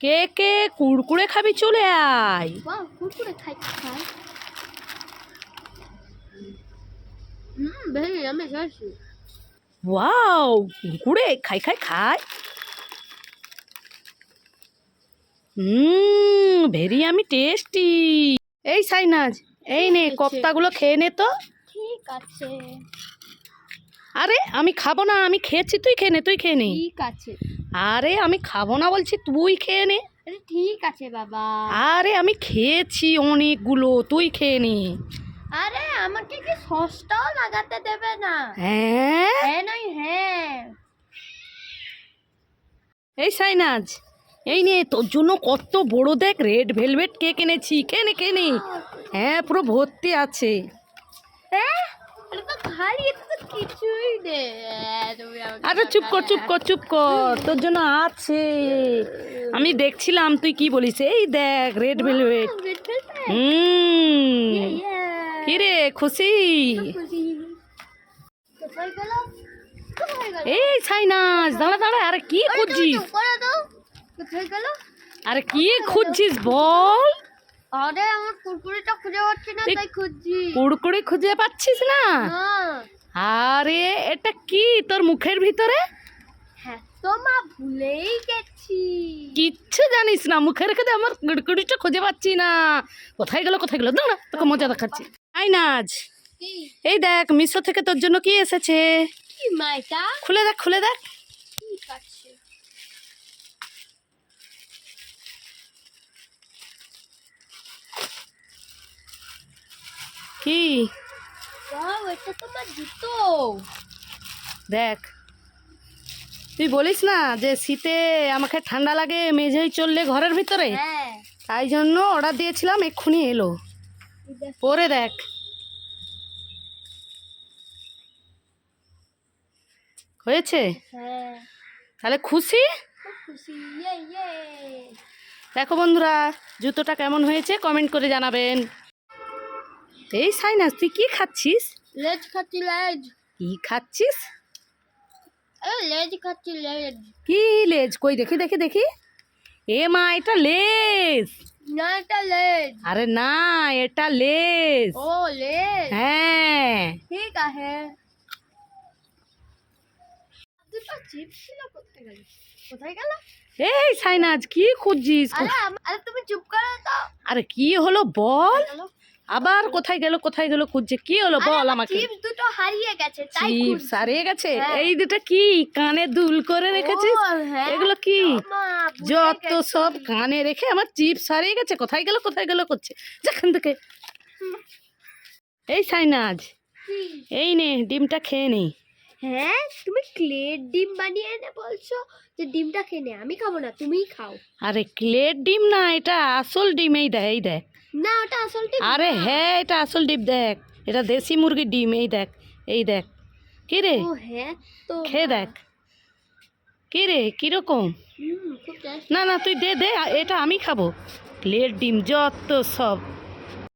কে কে কুড়কুড়ে খাবি চলে আয়। কুরকুরে খাই খাই। হুম ভেরি আমি খাইছি ওয়াও কুড়কুড়ে খাই খাই খাই। হুম ভেরি আমি টেস্টি। এই সাইনাজ এই নে? কপ্তাগুলো খেয়ে নে তো। ঠিক আছে। আরে আমি খাব না আমি খেয়েছি তুই খেয়ে নে তুই খেয়ে নে। ঠিক আছে। আরে আমি খাব না বলছি তুই খেয়ে নে। ঠিক আছে বাবা। আরে আমি খেয়েছি অনেকগুলো তুই খেয়ে নে। আরে আমাকে কি সসটাও লাগাতে দেবে না? হ্যাঁ? হ্যাঁ নয় হ্যাঁ। এই সাইনাজ এই নে তোর জন্য কত বড় দেখ রেড ভেলভেট কেক এনেছি কেনে কেনে হ্যাঁ পুরো ভর্তি আছে। হ্যাঁ কিছুই দে আরে চুপ কর চুপ কর চুপ কর। তোর জন্য আছে। আমি দেখছিলাম তুই কি বলিস? এই দেখ রেড ভেলভেট হুম। কি রে খুশি? এই সাইনাজ দাঁড়া দাঁড়া আরে কি খুঁজছিস? আরে কি খুঁজছিস বল? আরে আমার কুরকুরিটা খুঁজে পাচ্ছি না তাই খুঁজছি। কুড়কুড়ি খুঁজে পাচ্ছিস না? হ্যাঁ। আরে এটা কি তোর মুখের ভিতরে? হ্যাঁ তো মা ভুলেই গেছি। কিচ্ছু জানিস না মুখে রেখে দে আমার কুড়কুড়িটা খুঁজে পাচ্ছি না। কোথায় গেল কোথায় গেল? দাঁড়া তোকে মজা দেখাচ্ছি। আই নাজ এই দেখ মিশো থেকে তোর জন্য কি এসেছে? কি মা এটা খুলে দেখ খুলে দেখ ঠিক আছে কি? দেখ। তুই বলিস না যে শীতে আমাকে ঠান্ডা লাগে মেঝেই চললে ঘরের ভিতরে? হ্যাঁ। তাই জন্য অর্ডার দিয়েছিলাম এক্ষুনি এলো। পরে দেখ। হয়েছে? হ্যাঁ। তাহলে খুশি ইয়ে ইয়ে। দেখো বন্ধুরা জুতোটা কেমন হয়েছে কমেন্ট করে জানাবেন। এই সাইনাস তুই কি খাচ্ছিস? লেজ খাচ্ছি লেজ। কি খাচ্ছিস? এ লেজ খাচ্ছি লেজ। কি লেজ? কই দেখি দেখি দেখি। এ মা এটা লেজ। না এটা লেজ। আরে না এটা লেজ। ও লেজ। হ্যাঁ। ঠিক আছে। দুটো চিপস ছিল কোথায় গেল? কোথায় গেল? এই সাইনাজ কি খুঁজছিস? আরে তুমি চুপ করো তো। আরে কি হলো বল। আবার কোথায় গেল কোথায় গেল খুঁজছে কি হলো বল আমাকে? চিপস দুটো হারিয়ে গেছে তাই চিপস হারিয়ে গেছে? হ্যাঁ। এই দুটো কি কানে দুল করে রেখেছিস? হ্যাঁ। এগুলো কি? যত সব কানে রেখে আমার চিপস হারিয়ে গেছে কোথায় গেল কোথায় গেল করছে যেখান থেকে। এই সাইনাজ? এই নে ডিমটা খেয়ে নে। হ্যাঁ তুমি ক্লের ডিম বানিয়ে এনে বলছো যে ডিমটা খেয়ে নে আমি খাব না তুমিই খাও। আরে ক্লের ডিম না এটা আসল ডিম এই দেখ এই দেখ না ওটা আসল ডিম আরে হ্যাঁ এটা আসল ডিম দেখ। এটা দেশি মুরগির ডিম এই দেখ এই দেখ। কি রে? ও হ্যাঁ তো খেয়ে দেখ। কি রে কীরকম? না না তুই দে দে এটা আমি খাব। প্লেট ডিম যত সব।